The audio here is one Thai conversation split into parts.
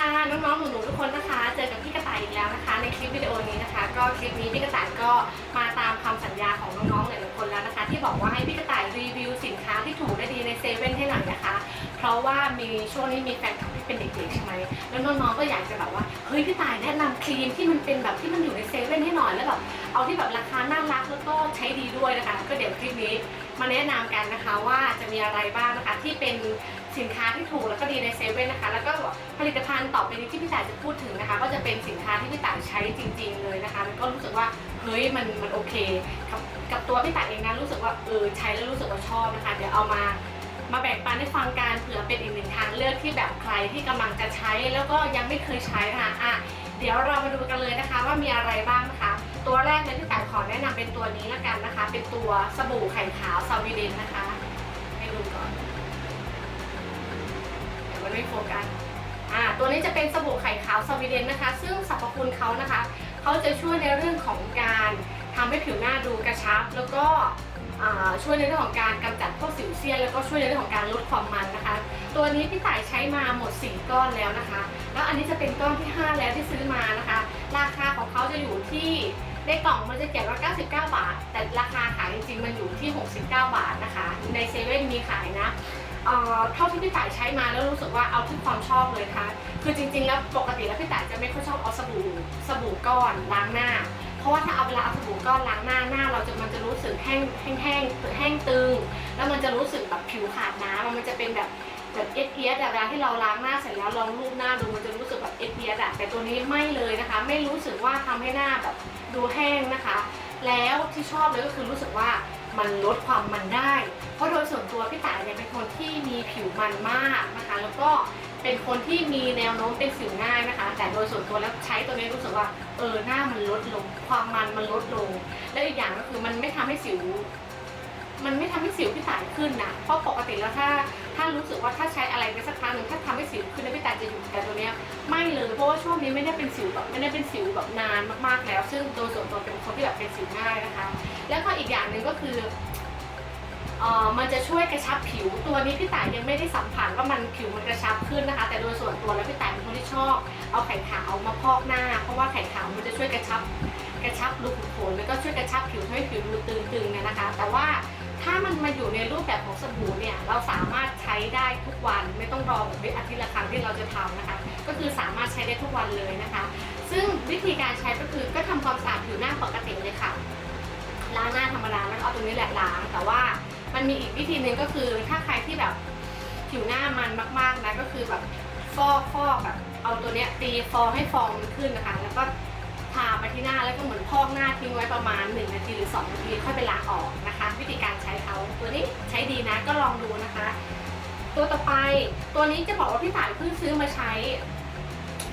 ค่ะน้องๆหนูๆทุกคนนะคะ เจอกับพี่กระต่ายอีกแล้วนะคะ ในคลิปวิดีโอนี้นะคะ ก็คลิปนี้พี่กระต่ายก็มาตามคำสัญญาของน้องๆหลายๆคนแล้วนะคะ ที่บอกว่าให้พี่กระต่ายรีวิวสินค้าที่ถูกและดีในเซเว่นให้หน่อยนะคะ เพราะว่ามีช่วงนี้มีแฟนคลับที่เป็นเด็กๆใช่ไหมแล้วน้องๆก็อยากจะแบบว่าเฮ้ยพี่ต่ายแนะนำครีมที่มันเป็นแบบที่มันอยู่ในเซเว่นให้หน่อยแล้วแบบเอาที่แบบราคาน่ารักแล้วก็ใช้ดีด้วยนะคะ ก็เดี๋ยวคลิปนี้ มาแนะนำกันนะคะว่าจะมีอะไรบ้างนะคะที่เป็นสินค้าที่ถูกแล้วก็ดีในเซเว่นนะคะ แล้วก็ผลิตภัณฑ์ต่อไปนี้ที่พี่ต่ายจะพูดถึงนะคะ ก็จะเป็นสินค้าที่พี่ต่ายใช้จริง ๆ เลยนะคะแล้วก็รู้สึกว่าเฮ้ยมันมันโอเคกับกับตัวพี่ต่ายเองนะรู้สึกว่าเออใช้แล้วรู้สึกว่าชอบนะคะ เดี๋ยวเอามามาแบ่งปันให้ฟังกันเผื่อเป็นอีกหนึ่งทางเลือกที่แบบใครที่กำลังจะใช้แล้วก็ยังไม่เคยใช้นะคะอะเดี๋ยวเรามาดูกันเลยนะคะว่ามีอะไรบ้างนะคะ ตัวแรกเลยที่ต่ายขอแนะนำเป็นตัวนี้ละกันนะคะ เป็นตัวสบู่ไข่ขาวซาวิเดนนะคะ ให้ดูก่อน เดี๋ยวมันไม่โฟกัสอ่าตัวนี้จะเป็นสบู่ไข่ขาวสวีเดนนะคะ ซึ่งสรรพคุณเขานะคะเขาจะช่วยในเรื่องของการทำให้ผิวหน้าดูกระชับ แล้วก็ช่วยในเรื่องของการกำจัดพวกสิวเซียนแล้วก็ช่วยในเรื่องของการลดความมันนะคะ ตัวนี้พี่ต่ายใช้มาหมด 4 ก้อนแล้วนะคะ แล้วอันนี้จะเป็นก้อนที่ 5 แล้วที่ซื้อมานะคะ ราคาของเขาจะอยู่ที่ ในกล่องมันจะเขียนว่า 99 บาท แต่ราคาขายจริงๆ มันอยู่ที่ 69 บาทนะคะ ในเซเว่นมีขายนะเอ่อเท่าที่พี่ต่ายใช้มาแล้วรู้สึกว่าเอาที่ความชอบเลยนะคะคือจริงๆ แล้วปกติแล้วพี่ต่ายจะไม่ค่อยชอบเอาสบู่สบู่ก้อนล้างหน้า เพราะว่าถ้าเอาเวลาเอาสบู่ก้อนล้างหน้าหน้า เราจะมันจะรู้สึกแห้งแห้งแห้งแห้งตึง แล้วมันจะรู้สึกแบบผิวขาดน้ำมันจะเป็นแบบแบบเอสเอสแบบเวลาที่เราล้างหน้าเสร็จแล้วลองรูปหน้าดูมันจะรู้สึกแบบเอสเอสอะแต่ตัวนี้ไม่เลยนะคะ ไม่รู้สึกว่าทำให้หน้าแบบ ดูแห้งนะคะ แล้วที่ชอบเลยก็คือรู้สึกว่ามันลดความมันได้ เพราะโดยส่วนตัวพี่ต่ายเนี่ยเป็นคนที่มีผิวมันมากนะคะ แล้วก็เป็นคนที่มีแนวโน้มเป็นสิวง่ายนะคะ แต่โดยส่วนตัวแล้วใช้ตัวนี้รู้สึกว่าเออหน้ามันลดลง ความมันมันลดลง และอีกอย่างก็คือมันไม่ทำให้สิว มันไม่ทำให้สิวพี่ต่ายขึ้นนะเพราะปกติแล้วถ้าถ้ารู้สึกว่าถ้าใช้อะไรไปสักครั้งหนึ่งถ้าทำให้สิวขึ้นแล้วพี่ต่ายจะหยุดแต่ตัวเนี้ยไม่เลยเพราะว่าช่วงนี้ไม่ได้เป็นสิวแบบไม่ได้เป็นสิวแบบนานมากๆแล้ว ซึ่งโดยส่วนตัวเป็นคนที่แบบเป็นสิวง่ายนะคะ แล้วก็อีกอย่างหนึ่งก็คือมันจะช่วยกระชับผิวตัวนี้พี่ต่ายยังไม่ได้สัมผัสว่ามันผิวมันกระชับขึ้นนะคะ แต่โดยส่วนตัวแล้วพี่ต่ายเป็นคนที่ชอบเอาไข่ขาวมาพอกหน้า เพราะว่าไข่ขาวมันจะช่วยกระชับกระชับรูขุมขนแล้วก็ช่วยกระชับผิวให้ผิวดูตึงๆเนี่ยนะคะ แต่ว่า ถ้ามันมาอยู่ในรูปแบบของสบู่เนี่ยเราสามารถใช้ได้ทุกวันไม่ต้องรอแบบอาทิตย์ละครั้งที่เราจะทำนะคะ ก็คือสามารถใช้ได้ทุกวันเลยนะคะ ซึ่งวิธีการใช้ก็คือก็ทำความสะอาดผิวหน้าปกติเลยค่ะล้างหน้าธรรมดาแล้วเอาตรงนี้แหละล้าง แต่ว่ามันมีอีกวิธีหนึ่งก็คือถ้าใครที่แบบผิวหน้ามันมากๆนะก็คือแบบฟอกฟอกแบบเอาตัวเนี้ยตีฟองให้ฟองมันขึ้นนะคะ แล้วก็ ทาไปที่หน้าแล้วก็เหมือนพอกหน้าทิ้งไว้ประมาณ 1 นาทีหรือ 2 นาทีค่อยไปล้างออกนะคะ วิธีการใช้เขาตัวนี้ใช้ดีนะก็ลองดูนะคะ ตัวต่อไปตัวนี้จะบอกว่าพี่สายเพิ่งซื้อมาใช้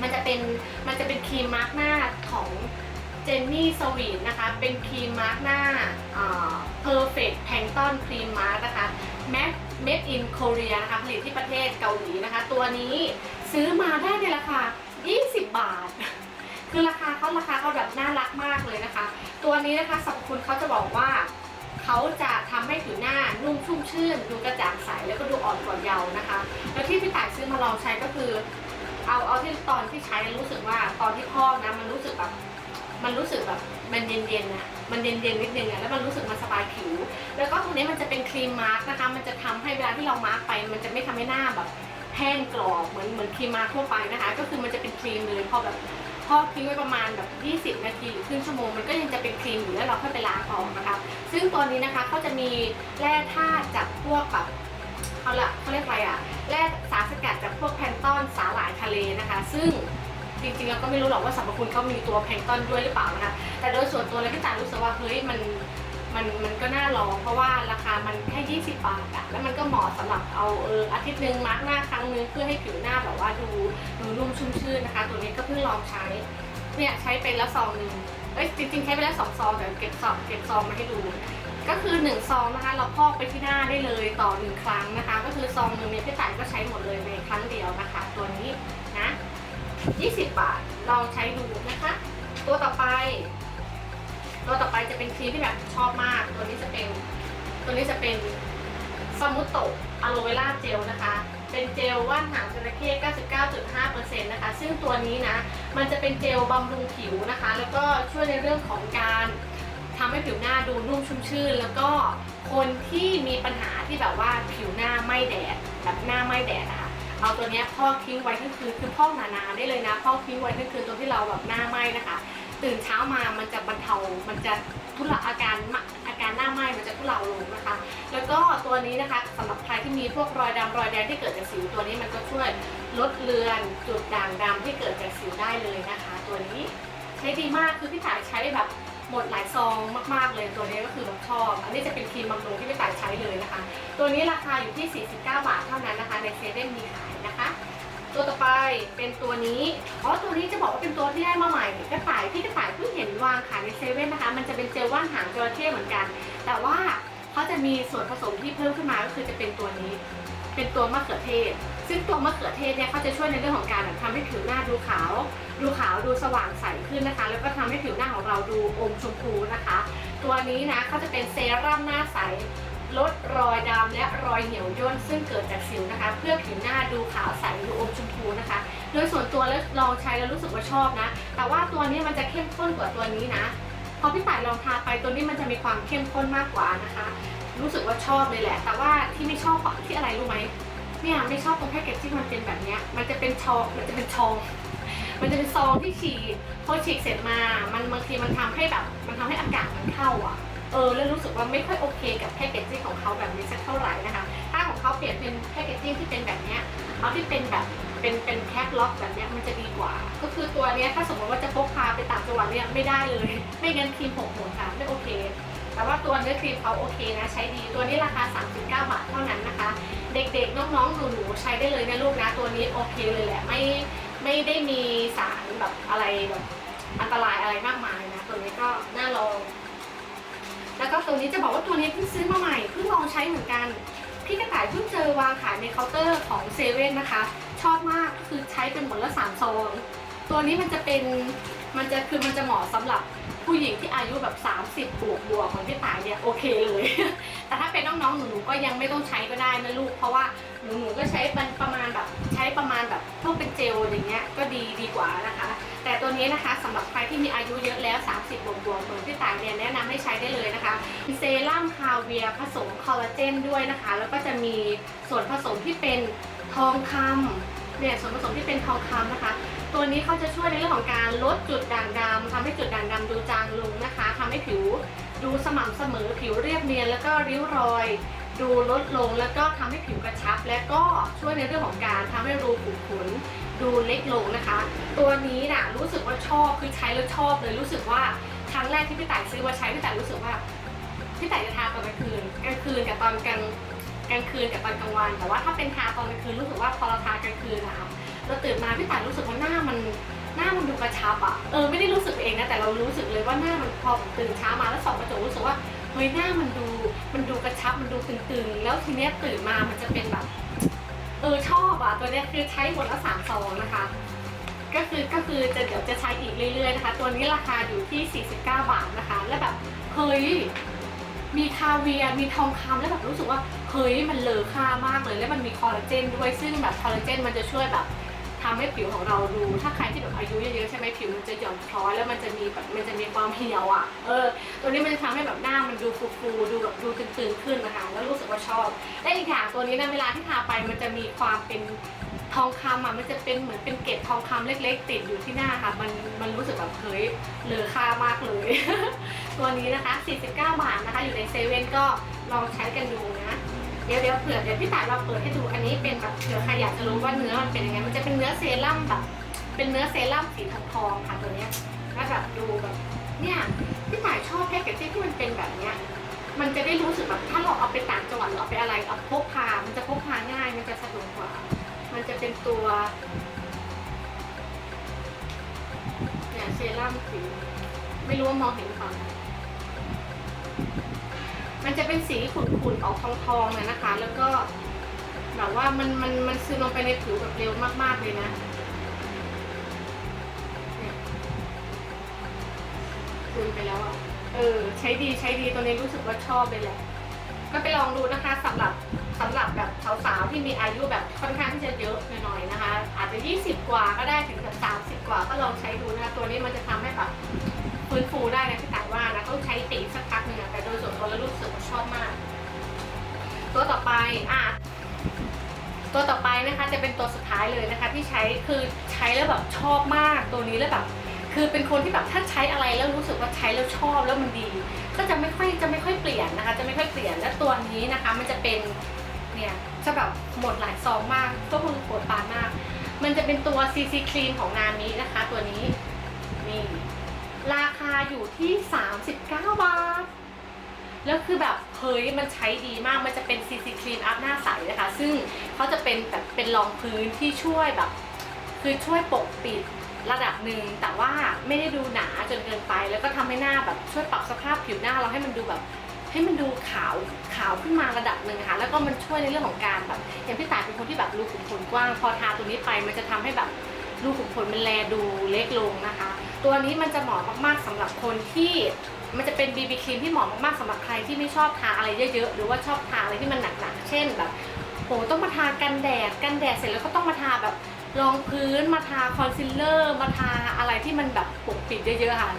มันจะเป็นมันจะเป็นครีมมาร์กหน้าของเจนนี่สวีทนะคะ เป็นครีมมาร์กหน้าเอ่อ perfect plankton ครีมมาร์กนะคะ Mac made in Korea นะคะผลิตที่ประเทศเกาหลีนะคะ ตัวนี้ซื้อมาได้ในราคา 20 บาท คือราคาเขาราคาเขาแบบน่ารักมากเลยนะคะ ตัวนี้นะคะสรรพคุณเขาจะบอกว่าเขาจะทำให้ผิวหน้านุ่มชุ่มชื่น ดูกระจ่างใสแล้วก็ดูอ่อนกว่าเยาว์นะคะ แล้วที่พี่ต่ายซื้อมาลองใช้ก็คือ เอาเอาที่ตอนที่ใช้รู้สึกว่าตอนที่พอกนะมันรู้สึกแบบมันรู้สึกแบบมันเย็นๆนะมันเย็นๆนิดนึงอะแล้วมันรู้สึกมันสบายผิว แล้วก็ตรงนี้มันจะเป็นครีมมาร์กนะคะ มันจะทำให้เวลาที่เรามาร์กไป มันจะไม่ทำให้หน้าแบบแห้งกรอบเหมือนเหมือนครีมมาร์กทั่วไปนะคะ ก็คือมันจะเป็นครีมเลยพอแบบ พอกทิ้งไว้ประมาณแบบ 20 นาทีหรือครึ่งชั่วโมงมันก็ยังจะเป็นครีมอยู่แล้วเราค่อยไปล้างออกนะคะ ซึ่งตัวนี้นะคะเขาจะมีแร่ธาตุจากพวกแบบเอาละเขาเรียกอะไรอะแร่สารสกัดจากพวกแพนต้อนสาหร่ายทะเลนะคะ ซึ่งจริงๆเราก็ไม่รู้หรอกว่าสรรพคุณเขามีตัวแพนต้อนด้วยหรือเปล่านะคะแต่โดยส่วนตัวแล้วพี่ตารู้สึกว่าเฮ้ยมัน มันมันก็น่าลองเพราะว่าราคามันแค่20บาทอะแล้วมันก็เหมาะสำหรับเอาเอออาทิตย์หนึ่งมาร์กหน้าครั้งนึงเพื่อให้ผิวหน้าแบบว่าดูดูนุ่มชุ่มชื่นนะคะ ตัวนี้ก็เพิ่งลองใช้เนี่ยใช้ไปแล้วซองหนึ่งเอ้ยจริงๆใช้ไปแล้วสองซองแต่เก็บซองเก็บซองมาให้ดู ก็คือ1ซองนะคะเราพอกไปที่หน้าได้เลยต่อ1ครั้งนะคะ ก็คือซองหนึ่งเนี่ยพี่ต่ายก็ใช้หมดเลยในครั้งเดียวนะคะ ตัวนี้นะ20 บาทลองใช้ดูนะคะ ตัวต่อไป ตัวต่อไปจะเป็นครีมที่แบบชอบมาก ตัวนี้จะเป็น ตัวนี้จะเป็นสมุตโตอะโลเวล่าเจลนะคะ เป็นเจลว่านหางจระเข้ 99.5%นะคะ ซึ่งตัวนี้นะ มันจะเป็นเจลบำรุงผิวนะคะ แล้วก็ช่วยในเรื่องของการทำให้ผิวหน้าดูนุ่มชุ่มชื่น แล้วก็คนที่มีปัญหาที่แบบว่าผิวหน้าไม่แดดแบบหน้าไม่แดดนะคะเอาตัวนี้พอกทิ้งไว้ทั้งคืนคือพอกหนาๆได้เลยนะพอกทิ้งไว้ทั้งคืนตรงที่เราแบบหน้าไหม้นะคะ ตื่นเช้ามามันจะบรรเทา มันจะทุเลาอาการอาการหน้าไหม้มันจะทุเลาลงนะคะ แล้วก็ตัวนี้นะคะสำหรับใครที่มีพวกรอยดำรอยแดงที่เกิดจากสิวตัวนี้มันก็ช่วยลดเลือนจุดด่างดำที่เกิดจากสิวได้เลยนะคะ ตัวนี้ใช้ดีมากคือพี่ต่ายใช้แบบหมดหลายซองมากๆเลยตัวนี้ก็คือแบบชอบ อันนี้จะเป็นครีมบำรุงที่พี่ต่ายใช้เลยนะคะ ตัวนี้ราคาอยู่ที่ 49 บาทเท่านั้นนะคะ ในเซเว่นมีขายนะคะ ตัวต่อไปเป็นตัวนี้อ๋อตัวนี้จะบอกว่าเป็นตัวที่ได้มาใหม่กระต่ายพี่กระต่ายเพิ่งเห็นวางขายในเซเว่นนะคะ มันจะเป็นเจลว่านหางจระเข้เหมือนกัน แต่ว่าเขาจะมีส่วนผสมที่เพิ่มขึ้นมาก็คือจะเป็นตัวนี้ เป็นตัวมะเขือเทศ ซึ่งตัวมะเขือเทศเนี่ยเขาจะช่วยในเรื่องของการแบบทำให้ผิวหน้าดูขาว ดูขาวดูสว่างใสขึ้นนะคะ แล้วก็ทำให้ผิวหน้าของเราดูอมชมพูนะคะ ตัวนี้นะเขาจะเป็นเซรั่มหน้าใส ลดรอยดำและรอยเหี่ยวย่นซึ่งเกิดจากสิวนะคะ เพื่อผิวหน้าดูขาวใสดูอมชมพูนะคะ โดยส่วนตัวแล้วลองใช้แล้วรู้สึกว่าชอบนะ แต่ว่าตัวนี้มันจะเข้มข้นกว่าตัวนี้นะ พอพี่ต่ายลองทาไปตัวนี้มันจะมีความเข้มข้นมากกว่านะคะ รู้สึกว่าชอบเลยแหละ แต่ว่าที่ไม่ชอบเพราะที่อะไรรู้ไหมเนี่ยไม่ชอบตรงแพ็กเกจที่มันเป็นแบบนี้มันจะเป็นชองมันจะเป็นชองมันจะเป็นซองที่ฉีกพอฉีกเสร็จมา มันบางทีมันทำให้แบบ มันทำให้อากาศมันเข้าอะ เออแล้วรู้สึกว่าไม่ค่อยโอเคกับแพคเกจจิ้งของเขาแบบนี้สักเท่าไหร่นะคะ ถ้าของเขาเปลี่ยนเป็นแพคเกจจิ้งที่เป็นแบบเนี้ยเอาที่เป็นแบบเป็นเป็นแพ็คล็อกแบบนี้มันจะดีกว่า ก็คือตัวนี้ถ้าสมมติว่าจะพกพาไปต่างจังหวัดเนี่ยไม่ได้เลย ไม่งั้นครีมหกหัวค่ะไม่โอเค แต่ว่าตัวเนื้อครีมเขาโอเคนะ ใช้ดีตัวนี้ราคา 39 บาทเท่านั้นนะคะ เด็กๆน้องๆหนูๆใช้ได้เลยนะลูกนะตัวนี้โอเคเลยแหละไม่ไม่ได้มีสารแบบอะไรแบบอันตรายอะไรมากมายนะตัวนี้ก็น่าลอง แล้วก็ตัวนี้จะบอกว่าตัวนี้เพิ่งซื้อมาใหม่เพิ่งลองใช้เหมือนกัน พี่กระต่ายเพิ่งเจอวางขายในเคาน์เตอร์ของเซเว่นนะคะ ชอบมากคือใช้เป็นหมดละสามซองตัวนี้มันจะเป็นมันจะคือมันจะเหมาะสำหรับผู้หญิงที่อายุแบบ 30 บวกบวกของพี่ต่ายเนี่ยโอเคเลย แต่ถ้าเป็นน้องๆหนูๆก็ยังไม่ต้องใช้ก็ได้นะลูก เพราะว่าหนูๆก็ใช้ประมาณแบบใช้ประมาณแบบพวกเป็นเจลอย่างเงี้ยก็ดีดีกว่านะคะ แต่ตัวนี้นะคะสำหรับใครที่มีอายุเยอะแล้ว 30 บวกบวกเหมือนพี่ต่ายเนี่ยแนะนำให้ใช้ได้เลยนะคะมีเซรั่มคาเวียร์ผสมคอลลาเจนด้วยนะคะ แล้วก็จะมีส่วนผสมที่เป็นทองคำเนี่ยส่วนผสมที่เป็นทองคำนะคะ ตัวนี้เขาจะช่วยในเรื่องของการลดจุดด่างดำทำให้จุดด่างดำดูจางลงนะคะทำให้ผิวดูสม่ำเสมอผิวเรียบเนียนแล้วก็ริ้วรอย ดูลดลงแล้วก็ทำให้ผิวกระชับ และก็ช่วยในเรื่องของการทำให้รูขุมขนดูเล็กลงนะคะ ตัวนี้น่ะรู้สึกว่าชอบคือใช้แล้วชอบเลยรู้สึกว่าครั้งแรกที่พี่ต่ายซื้อมาใช้พี่ต่ายรู้สึกว่าพี่ต่ายจะทาตอนกลางคืนกลางคืนกับตอนกลางกลางคืนกับตอนกลางวัน แต่ว่าถ้าเป็นทาตอนกลางคืนรู้สึกว่าพอเราทากลางคืนนะคะเราตื่นมาพี่ต่ายรู้สึกว่าหน้ามันหน้ามันดูกระชับอะเออไม่ได้รู้สึกเองนะแต่เรารู้สึกเลยว่าหน้ามันพอตื่นเช้ามาแล้วส่องกระจกรู้สึกว่า เฮ้ยหน้ามันดู มันดูกระชับมันดูตึงๆ แล้วทีเนี้ยตื่นมามันจะเป็นแบบ เออชอบอะตัวเนี้ยคือใช้หมดละสามซองนะคะ ก็คือก็คือจะเดี๋ยวจะใช้อีกเรื่อยๆนะคะ ตัวนี้ราคาอยู่ที่ 49 บาทนะคะ แล้วแบบเฮ้ยมีคาเวียมีทองคำแล้วแบบรู้สึกว่าเฮ้ยมันเลอค่ามากเลย แล้วมันมีคอลลาเจนด้วยซึ่งแบบคอลลาเจนมันจะช่วยแบบ ทำให้ผิวของเราดู ถ้าใครที่แบบอายุเยอะๆใช่ไหมผิวมันจะหย่อนคล้อยแล้วมันจะมีแบบมันจะมีความเหี่ยวอะ เออ ตัวนี้มันจะทำให้แบบหน้ามันดูฟูๆดูแบบดูตึงๆขึ้นนะคะ แล้วรู้สึกว่าชอบ และอีกอย่างตัวนี้นะเวลาที่ทาไปมันจะมีความเป็นทองคำอะมันจะเป็นเหมือนเป็นเกล็ดทองคำเล็ก ๆ ติดอยู่ที่หน้าค่ะ มันมันรู้สึกแบบเฮ้ยเหลือค่ามากเลย ตัวนี้นะคะ 49 บาทนะคะ อยู่ในเซเว่นก็ลองใช้กันดูนะ เดี๋ยวเดี๋ยวเผื่อเดี๋ยวพี่ตายเราเปิดให้ดูอันนี้เป็นแบบเผื่อใครอยากจะรู้ว่าเนื้อมันเป็นยังไงมันจะเป็นเนื้อเซรั่มแบบเป็นเนื้อเซรั่มสีทองทองค่ะตัวเนี้ยแล้วแบบดูแบบเนี่ยพี่ตายชอบแพ็กเกจที่มันเป็นแบบเนี้ยมันจะได้รู้สึกแบบถ้าเราเอาไปต่างจังหวัดหรือเอาไปอะไรเอาพกพา มันจะพกพาง่าย มันจะสะดวกกว่า มันจะเป็นตัวเนี่ยเซรั่มสีไม่รู้ว่ามองเห็นหรือเปล่า มันจะเป็นสีขุ่นๆออกทองๆเลยนะคะ แล้วก็แบบว่ามันมันมันซึมลงไปในผิวแบบเร็วมากๆเลยนะซึมไปแล้วอะ เออ ใช้ดีใช้ดีตัวนี้รู้สึกว่าชอบเลยแหละ ก็ไปลองดูนะคะสำหรับสำหรับแบบสาวๆที่มีอายุแบบค่อนข้างที่จะเยอะหน่อยๆนะคะ อาจจะ 20 กว่าก็ได้ถึงแบบ30 กว่าก็ลองใช้ดูนะคะตัวนี้มันจะทำให้แบบ ฟื้นฟูได้นะพี่ต่ายว่านะต้องใช้ตีสักพักหนึ่งอะแต่โดยส่วนตัวแล้วรู้สึกว่าชอบมาก ตัวต่อไปอะตัวต่อไปนะคะจะเป็นตัวสุดท้ายเลยนะคะที่ใช้คือใช้แล้วแบบชอบมากตัวนี้แล้วแบบคือเป็นคนที่แบบถ้าใช้อะไรแล้วรู้สึกว่าใช้แล้วชอบแล้วมันดี ก็จะไม่ค่อยจะไม่ค่อยเปลี่ยนนะคะ จะไม่ค่อยเปลี่ยนและตัวนี้นะคะ มันจะเป็นเนี่ยจะแบบหมดหลายซองมากก็คือปวดปานมาก มันจะเป็นตัว CC Cream ของงานนี้นะคะ ตัวนี้นี่ ราคาอยู่ที่ 39 บาท แล้วคือแบบเฮ้ยมันใช้ดีมากมันจะเป็น CC Cream อัพหน้าใสนะคะ ซึ่งเขาจะเป็นแบบเป็นรองพื้นที่ช่วยแบบ คือช่วยปกปิดระดับหนึ่งแต่ว่าไม่ได้ดูหนาจนเกินไป แล้วก็ทำให้หน้าแบบช่วยปรับสภาพผิวหน้าเราให้มันดูแบบ ให้มันดูขาวขาวขึ้นมาระดับหนึ่งค่ะ แล้วก็มันช่วยในเรื่องของการแบบอย่างพี่ตายเป็นคนที่แบบรูขุมขนกว้าง พอทาตัวนี้ไปมันจะทำให้แบบ รูขุมขนมันแลดูเล็กลงนะคะ ตัวนี้มันจะเหมาะมากๆสำหรับคนที่มันจะเป็น BB ครีมที่เหมาะมากๆสำหรับใครที่ไม่ชอบทาอะไรเยอะๆ หรือว่าชอบทาอะไรที่มันหนักๆ เช่นแบบโหต้องมาทากันแดด กันแดดเสร็จแล้วก็ต้องมาทาแบบรองพื้น มาทาคอนซีลเลอร์ มาทาอะไรที่มันแบบปกปิดเยอะๆค่ะ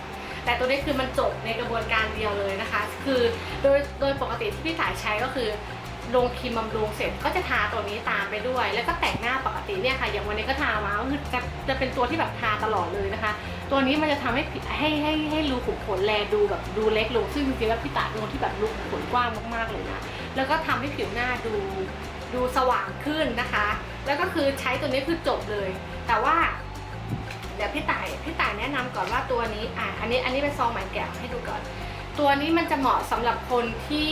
แต่ตัวนี้คือมันจบในกระบวนการเดียวเลยนะคะ คือโดยโดยปกติที่พี่สายใช้ก็คือ ลงครีมบำรุงเสร็จก็จะทาตัวนี้ตามไปด้วย แล้วก็แต่งหน้าปกติเนี่ยค่ะอย่างวันนี้ก็ทามาก็คือจะจะเป็นตัวที่แบบทาตลอดเลยนะคะ ตัวนี้มันจะทำให้ให้ให้ให้รูขุมขนแลดูแบบดูเล็กลงซึ่งจริงๆแล้วพี่ตาเป็นคนที่แบบรูขุมขนกว้างมากๆเลยนะแล้วก็ทำให้ผิวหน้าดูดูสว่างขึ้นนะคะ แล้วก็คือใช้ตัวนี้คือจบเลย แต่ว่าเดี๋ยวพี่ต่ายพี่ต่ายแนะนำก่อนว่าตัวนี้อะอันนี้อันนี้เป็นซองใหม่แกะให้ดูก่อน ตัวนี้มันจะเหมาะสำหรับคนที่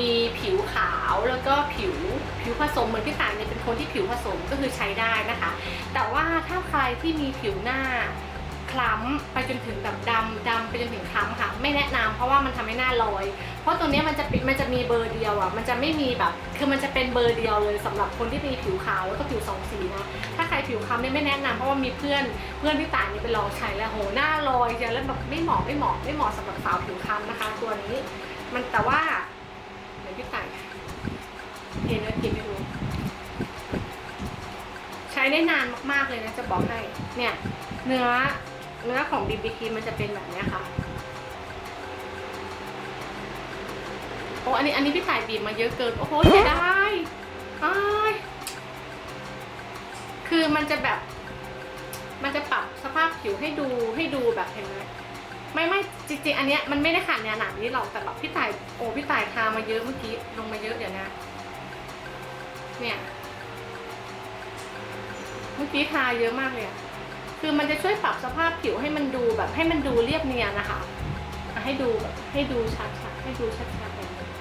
มีผิวขาวแล้วก็ผิวผิวผสมเหมือนพี่ต่ายเนี่ยเป็นคนที่ผิวผสมก็คือใช้ได้นะคะ แต่ว่าถ้าใครที่มีผิวหน้าคล้ำไปจนถึงแบบดำดำไปจนถึงคล้ำค่ะ ไม่แนะนำเพราะว่ามันทำให้หน้าลอย เพราะตัวนี้มันจะป็นมันจะมีเบอร์เดียวอะมันจะไม่มีแบบคือมันจะเป็นเบอร์เดียวเลยสำหรับคนที่มีผิวขาวแล้วก็ผิวสองสีนะถ้าใครผิวคล้ำเนี่ยไม่แนะนำเพราะว่ามีเพื่อนเพื่อนที่ต่างเนี่ยไปลองใช้แล้วโหหน้าลอยจะแล้วแบบไม่เหมาะไม่เหมาะไม่เหมาะสำหรับสาวผิวคล้ำนะคะ ตัวนี้ มันแต่ว่า พี่ต่ายเห็นแล้วกินไม่รู้ ใช้ได้นานมากๆเลยนะจะบอกให้ เนี่ย เนื้อเนื้อของ BB ครีมมันจะเป็นแบบนี้ค่ะโอ้อันนี้อันนี้พี่ต่ายบีบมาเยอะเกิน โอ้โหเสียดายอ้ายคือมันจะแบบ มันจะปรับสภาพผิวให้ดูให้ดูแบบเห็นไหม ไม่ไม่จริงๆอันเนี้ยมันไม่ได้ขาดเนื้อหนังนี้หรอกแต่แบบพี่ต่ายโอ้พี่ต่ายทามาเยอะเมื่อกี้ลงมาเยอะเดี๋ยวนะ เนี่ย เมื่อกี้ทาเยอะมากเลยอะคือมันจะช่วยปรับสภาพผิวให้มันดูแบบ ให้มันดูเรียบเนียนนะคะให้ดูแบบให้ดูชัดๆให้ดูชัด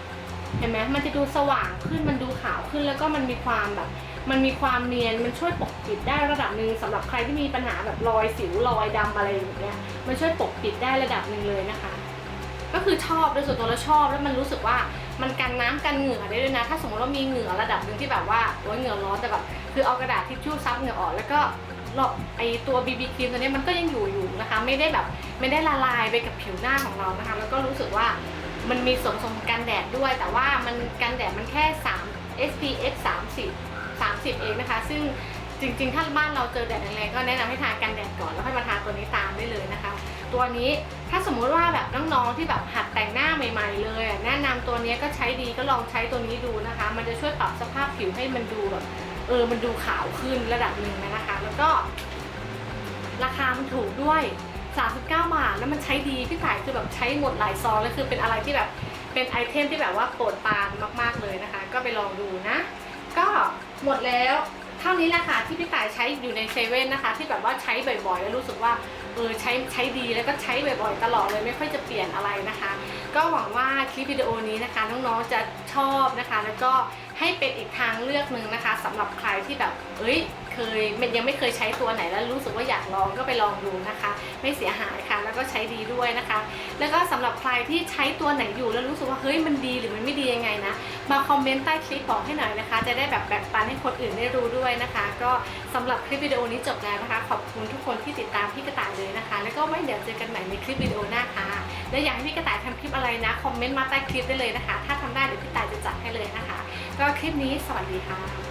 ๆเห็นไหมมันจะดูสว่างขึ้นมันดูขาวขึ้นแล้วก็มันมีความแบบ มันมีความเนียนมันช่วยปกปิดได้ระดับหนึ่งสำหรับใครที่มีปัญหาแบบรอยสิวรอยดำอะไรอย่างเงี้ยมันช่วยปกปิดได้ระดับหนึ่งเลยนะคะ ก็คือชอบโดยส่วนตัวแล้วชอบแล้วมันรู้สึกว่ามันกันน้ำกันเหงื่อได้ด้วยนะ ถ้าสมมติว่ามีเหงื่อระดับหนึ่งที่แบบว่าโอ้ยเหงื่อร้อนแต่แบบคือเอากระดาษทิชชู่ซับเหงื่อออกแล้วก็เลาะไอตัวบีบีครีมตัวนี้มันก็ยังอยู่อยู่นะคะ ไม่ได้แบบไม่ได้ละลายไปกับผิวหน้าของเรานะคะ แล้วก็รู้สึกว่ามันมีส่วนผสมองกันแดดด้วย แต่ว่ามันกันแดดมันแค่ 3 SPF 30 30 เองนะคะ ซึ่งจริงๆ ถ้าบ้านเราเจอแดดแรงๆก็แนะนำให้ทากันแดดก่อนแล้วค่อยมาทาตัวนี้ตามได้เลยนะคะ ตัวนี้ถ้าสมมุติว่าแบบน้องๆ ที่แบบหัดแต่งหน้าใหม่ๆ เลย แนะนำตัวนี้ก็ใช้ดีก็ลองใช้ตัวนี้ดูนะคะ มันจะช่วยปรับสภาพผิวให้มันดูแบบเออ มันดูขาวขึ้นระดับหนึ่งนะคะ แล้วก็ ราคามันถูกด้วย 39 บาท แล้วมันใช้ดีพี่ต่ายคือแบบใช้หมดหลายซองแล้วคือเป็นอะไรที่แบบเป็นไอเทมที่แบบว่าโปรดปานมาก ๆเลยนะคะ ก็ไปลองดูนะ ก็หมดแล้วเท่านี้แหละค่ะที่พี่ต่ายใช้อยู่ในเซเว่นนะคะ ที่แบบว่าใช้บ่อยๆ แล้วรู้สึกว่าเออใช้ใช้ดีแล้วก็ใช้บ่อยๆ ตลอดเลยไม่ค่อยจะเปลี่ยนอะไรนะคะ ก็หวังว่าคลิปวิดีโอนี้นะคะน้องๆจะชอบนะคะ แล้วก็ ให้เป็นอีกทางเลือกหนึ่งนะคะสำหรับใครที่แบบเอ้ยเคยมันยังไม่เคยใช้ตัวไหนแล้วรู้สึกว่าอยากลองก็ไปลองดูนะคะ ไม่เสียหายค่ะ แล้วก็ใช้ดีด้วยนะคะ แล้วก็สำหรับใครที่ใช้ตัวไหนอยู่แล้วรู้สึกว่าเฮ้ยมันดีหรือมันไม่ดียังไงนะมาคอมเมนต์ใต้คลิปบอกให้หน่อยนะคะ จะได้แบบแบ่งปันให้คนอื่นได้รู้ด้วยนะคะ ก็สำหรับคลิปวิดีโอนี้จบแล้วนะคะ ขอบคุณทุกคนที่ติดตามพี่กระต่ายเลยนะคะ แล้วก็ไม่เดี๋ยวเจอกันใหม่ในคลิปวิดีโอหน้าค่ะและอยากให้พี่กระต่ายทำคลิปอะไรนะคอมเมนต์มาใต้คลิปได้เลยนะคะ ถ้าทำได้เดี๋ยวพี่กระต่ายจะจัดให้เลยนะคะ ก็คลิปนี้สวัสดีค่ะ